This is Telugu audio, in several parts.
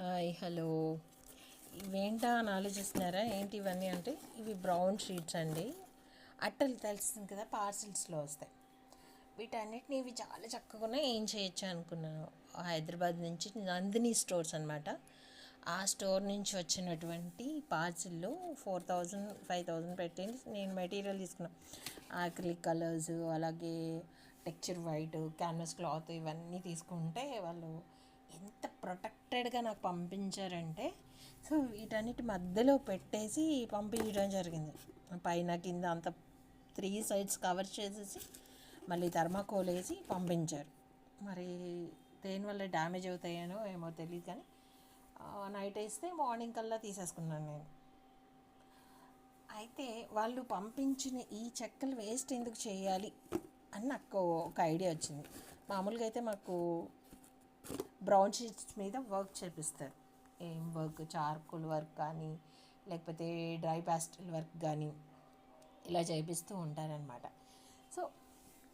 Hi hello. ఇవేంటా అని ఆలోచిస్తున్నారా? ఏంటి ఇవన్నీ అంటే ఇవి బ్రౌన్ షీట్స్ అండి. అట్టలు తెలుస్తుంది కదా పార్సిల్స్లో వస్తాయి. వీటన్నిటిని ఇవి చాలా చక్కగా ఏం చేయొచ్చు అనుకున్నాను. హైదరాబాద్ నుంచి నందిని స్టోర్స్ అనమాట ఆ స్టోర్ నుంచి వచ్చినటువంటి పార్సిల్లో ఫోర్ థౌజండ్ ఫైవ్ థౌజండ్ పెట్టి నేను మెటీరియల్ తీసుకున్నాను. ఆక్రిలిక్ కలర్స్ అలాగే టెక్చర్ వైట్ క్యాన్వాస్ క్లాత్ ఇవన్నీ తీసుకుంటే వాళ్ళు ఎంత ప్రొటెక్టెడ్గా నాకు పంపించారంటే సో వీటన్నిటి మధ్యలో పెట్టేసి పంపించడం జరిగింది. పైన కింద అంత త్రీ సైడ్స్ కవర్ చేసేసి మళ్ళీ థర్మాకోల్ వేసి పంపించారు. మరి దేనివల్ల డ్యామేజ్ అవుతాయనో ఏమో తెలియదు కానీ నైట్ వేస్తే మార్నింగ్ కల్లా తీసేసుకున్నాను నేను. అయితే వాళ్ళు పంపించిన ఈ చెక్కలు వేస్ట్ ఎందుకు చేయాలి? అని నాకు ఒక ఐడియా వచ్చింది. మామూలుగా అయితే మాకు బ్రౌన్ షీట్స్ మీద వర్క్ చేపిస్తారు. ఏం వర్క్? చార్కోల్ వర్క్ కానీ లేకపోతే డ్రై పాస్టల్ వర్క్ కానీ ఇలా చేపిస్తూ ఉంటారనమాట సో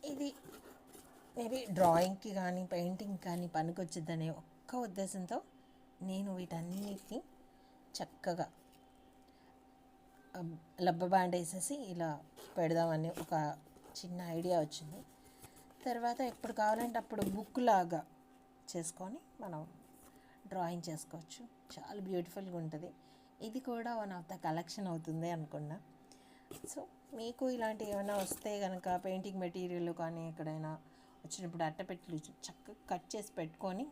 ఇది మేబీ డ్రాయింగ్కి కానీ పెయింటింగ్ కానీ పనికొచ్చిద్దనే ఒక్క ఉద్దేశంతో నేను వీటన్నిటిని చక్కగా లబ్బ బ్యాండ్ వేసేసి ఇలా పెడదామని ఒక చిన్న ఐడియా వచ్చింది. తర్వాత ఎప్పుడు కావాలంటే అప్పుడు బుక్ లాగా చేసుకొని మనం డ్రాయింగ్ చేసుకోవచ్చు. చాలా బ్యూటిఫుల్గా ఉంటుంది. ఇది కూడా వన్ ఆఫ్ ద కలెక్షన్ అవుతుంది అనుకున్నా. సో మీకు ఇలాంటి ఏమైనా వస్తే కనుక పెయింటింగ్ మెటీరియల్ కానీ ఎక్కడైనా వచ్చినప్పుడు అట్టపెట్టెలు చక్కగా కట్ చేసి పెట్టుకొని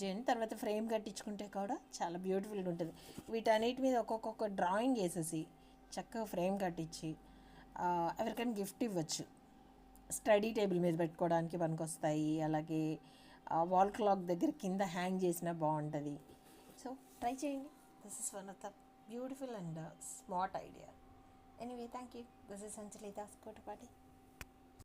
చేయండి తర్వాత ఫ్రేమ్ కట్టించుకుంటే కూడా చాలా బ్యూటిఫుల్గా ఉంటుంది. వీటన్నిటి మీద ఒక్కొక్క డ్రాయింగ్ వేసేసి చక్కగా ఫ్రేమ్ కట్టించి ఎవరికైనా గిఫ్ట్ ఇవ్వచ్చు. స్టడీ టేబుల్ మీద పెట్టుకోవడానికి పనికొస్తాయి. అలాగే వాల్ క్లాక్ దగ్గర కింద హ్యాంగ్ చేసినా బాగుంటుంది. సో ట్రై చేయండి. This is one of the beautiful and smart idea anyway thank you this is Sanchalita Kotapati